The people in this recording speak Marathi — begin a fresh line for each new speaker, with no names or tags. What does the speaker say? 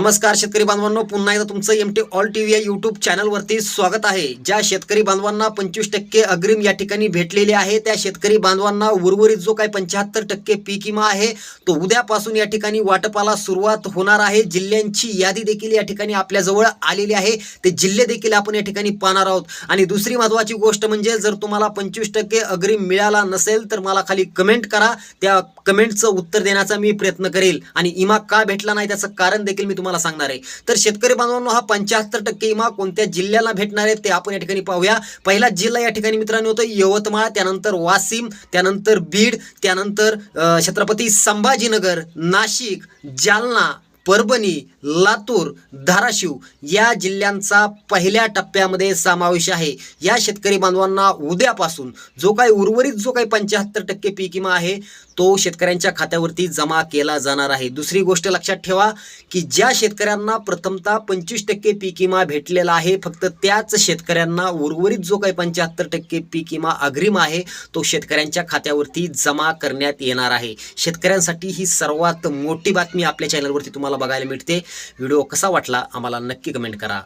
नमस्कार शेतकरी बांधवांनो. पुन्हा एकदा तुमचं M T all T V या यूट्यूब चॅनलवरती स्वागत आहे. ज्या शेतकरी बांधवांना पंचवीस टक्के अग्रिम या ठिकाणी भेटलेले आहे त्या शेतकरी बांधवांना उर्वरित जो काही पंच्याहत्तर टक्के पीक विमा आहे तो उद्यापासून या ठिकाणी वाटपाला सुरुवात होणार आहे. जिल्ह्यांची यादी देखील या ठिकाणी आपल्याजवळ आलेली आहे. ते जिल्हे देखील आपण या ठिकाणी पाहणार आहोत. आणि दुसरी महत्वाची गोष्ट म्हणजे जर तुम्हाला पंचवीस टक्के अग्रिम मिळाला नसेल तर मला खाली कमेंट करा. त्या कमेंटचं उत्तर देण्याचा मी प्रयत्न करेल. आणि इमा का भेटला नाही त्याचं कारण देखील मी तुम्हाला सांगणार आहे. तर शेतकरी बांधवांनो हा पंच्याहत्तर टक्के विमा कोणत्या जिल्ह्याला भेटणार आहे ते आपण या ठिकाणी पाहूया. पहिला जिल्हा या ठिकाणी मित्रांनो होतो यवतमाळ त्यानंतर वाशिम त्यानंतर बीड त्यानंतर अं, छत्रपती संभाजीनगर नाशिक जालना परभणी लातूर धाराशिव या जिल्ह्यांचा पहिल्या टप्प्यामध्ये समावेश आहे. या शेतकरी बांधवांना उद्यापासून जो काही उर्वरित जो काही पंच्याहत्तर टक्के पीक विमा आहे तो शेतकऱ्यांच्या खात्यावरती जमा केला जाणार आहे. दुसरी गोष्ट लक्षात ठेवा की ज्या शेतकऱ्यांना प्रथमतः पंचवीस टक्के पीक विमा भेटलेला आहे फक्त त्याच शेतकऱ्यांना उर्वरित जो काही पंच्याहत्तर टक्के पीक विमा अग्रिम आहे तो शेतकऱ्यांच्या खात्यावरती जमा करण्यात येणार आहे. शेतकऱ्यांसाठी ही सर्वात मोठी बातमी आपल्या चॅनलवरती तुम्हाला बघायला मिळते. व्हिडिओ कसा वाटला आम्हाला नक्की कमेंट करा.